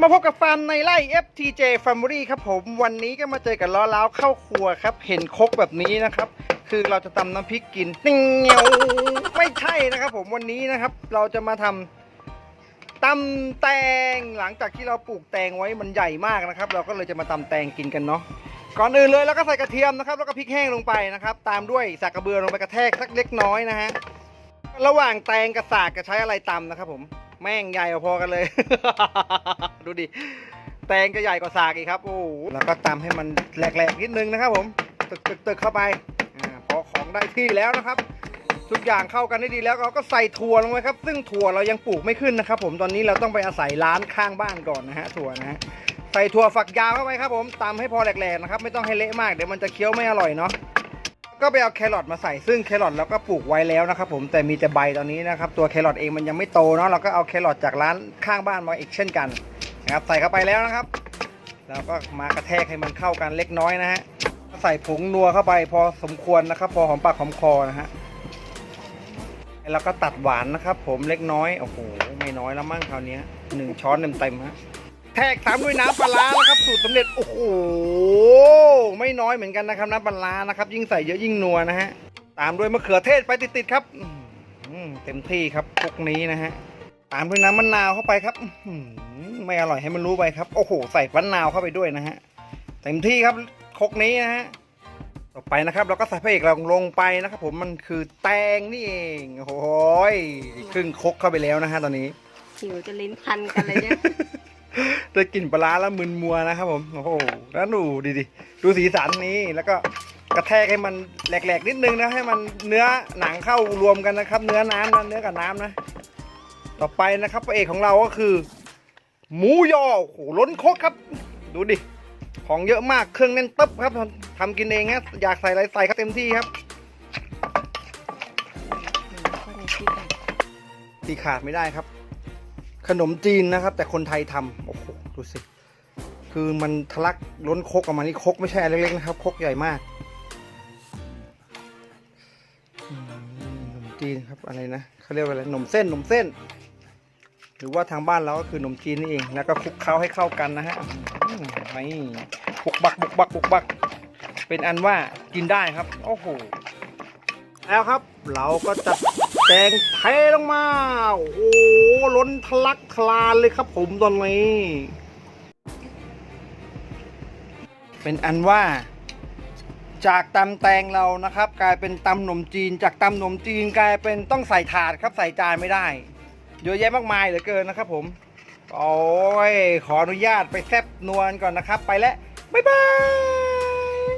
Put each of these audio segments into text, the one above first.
มาพบกับฟาร์มในไร่ FTJ Family ครับผมวันนี้ก็มาเจอกับล้อล้าวเข้าครัวครับ เห็นคกแบบนี้นะครับ คือเราจะตำน้ำพริกกินนิ่งเหนียวไม่ใช่นะครับ ผมวันนี้นะครับ เราจะมาทำตำแตงหลังจากที่เราปลูกแตงไว้มันใหญ่มากนะครับ เราก็เลยจะมาตำแตงกินกันเนาะก่อนอื่นเลยเราก็ใส่กระเทียมนะครับ แล้วก็พริกแห้งลงไปนะครับ ตามด้วยสักกระเบือลงไปกระแทกสักเล็กน้อยนะฮะระหว่างแตงกับสากจะใช้อะไรตำนะครับผม แม่งใหญ่พอกันเลย ดูดิ แตงก็ใหญ่กว่าสากอีกครับ โอ้โหแล้วก็ตำให้มันแหลกๆนิดนึงนะครับ ผม ตึกตึกตึกเข้าไปอาพอของได้ที่แล้วนะครับ ทุกอย่างเข้ากันได้ดีแล้วเราก็ใส่ถั่วลงไปครับ ซึ่งถั่วเรายังปลูกไม่ขึ้นนะครับ ผม ตอนนี้เราต้องไปอาศัยร้านข้างบ้านก่อนนะฮะ ถั่วนะฮะ ใส่ถั่วฝักยาวเข้าไปครับ ผมตำให้พอแหลกๆนะครับ ไม่ต้องให้เละมาก เดี๋ยวมันจะเคี้ยวไม่อร่อยเนาะ ก็ไปเอาแครอทมาใส่ซึ่งแครอทเราก็ปลูกไว้แล้วนะครับผมแต่มีแต่ใบตอนนี้นะครับตัวแครอทเองมันยังไม่โตเนาะเราก็เอาแครอทจากร้านข้างบ้านมาอีกเช่นกันนะครับใส่เข้าไปแล้วนะครับแล้วก็มากระแทกให้มันเข้ากันเล็กน้อยนะฮะใส่ผงนัวเข้าไปพอสมควรนะครับ พอหอมปากหอมคอนะฮะแล้วก็ตัดหวานนะครับ ผมเล็กน้อยโอ้โหไม่น้อยแล้วมั้งคราวนี้หนึ่งช้อนเต็มๆฮะแทกตามด้วยน้ำปลาร้านะครับสูตรสำเร็จโอ้โห ไม่น้อยเหมือนกันนะครับน้ำปลานะครับ ยิ่งใส่เยอะยิ่งนัวนะฮะตามด้วยมะเขือเทศไปติดๆครับเต็มที่ครับพวกนี้นะฮะตามด้วยน้ำมะนาวเข้าไปครับอไม่อร่อยให้มันรู้ไปครับ โอ้โห ใส่มะนาวเข้าไปด้วยนะฮะเต็มที่ครับคกนี้นะฮะต่อไปนะครับ เราก็ใส่พระเอกเราลงไปนะครับ ผมมันคือแตงนี่เองโอ้ยครึ่งคกเข้าไปแล้วนะฮะตอนนี้หิวจะลิ้นพันกันเลยเนี่ย ได้กลิ่นปลาแล้วมึนมัวนะครับผมโอ้โหแล้วดูดิดิดูสีสันนี้แล้วก็กระแทกให้มันแหลกๆนิดนึงนะให้มันเนื้อหนังเข้ารวมกันนะครับ เนื้อน้ำนะเนื้อกับน้ำนะ ต่อไปนะครับพระเอกของเราก็คือ หมูยอโอ้โหล้นโคกครับ ดูดิของเยอะมากเครื่องแน่นตึ๊บครับทำกินเองฮะอยากใส่อะไรใส่ครับเต็มที่ครับที่ขาดไม่ได้ครับ ขนมจีนนะครับ แต่คนไทยทำโอ้โห ดูสิ คือมันทะลักล้นคกออกมานี่คกไม่ใช่เล็กๆนะครับคกใหญ่มากขนมจีนครับอะไรนะเขาเรียกว่าอะไรขนมเส้นขนมเส้น หรือว่าทางบ้านเราก็คือขนมจีนนี่เอง แล้วก็คลุกเคล้าให้เข้ากันนะฮะอืมนี่บุกบักบุกบักบุกบัก เป็นอันว่ากินได้ครับ โอ้โหแล้วครับ เราก็จัดแกงเทลงมา โอ้โหล้นทะลักทลานเลยครับผมตอนนี้ เป็นอันว่า จากตำแตงเรานะครับ กลายเป็นตำหนมจีน จากตำหนมจีนกลายเป็นต้องใส่ถาดครับใส่จานไม่ได้เยอะแยะมากมายเหลือเกินนะครับผมโอ้ยขออนุญาตไปแซบนวลก่อนนะครับ ไปแล้วบ๊ายบาย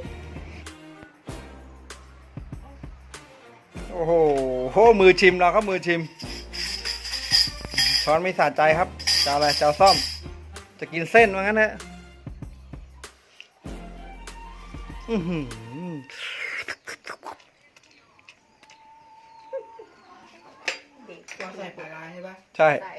โอ้โหโหมือชิมเราครับมือชิมช้อนไม่สะใจครับจะอาอะไรจะเอาซ่อม จะกินเส้นว่างั้นเถอะ เราใส่ปลาร้าใช่ปะใช่ ใส่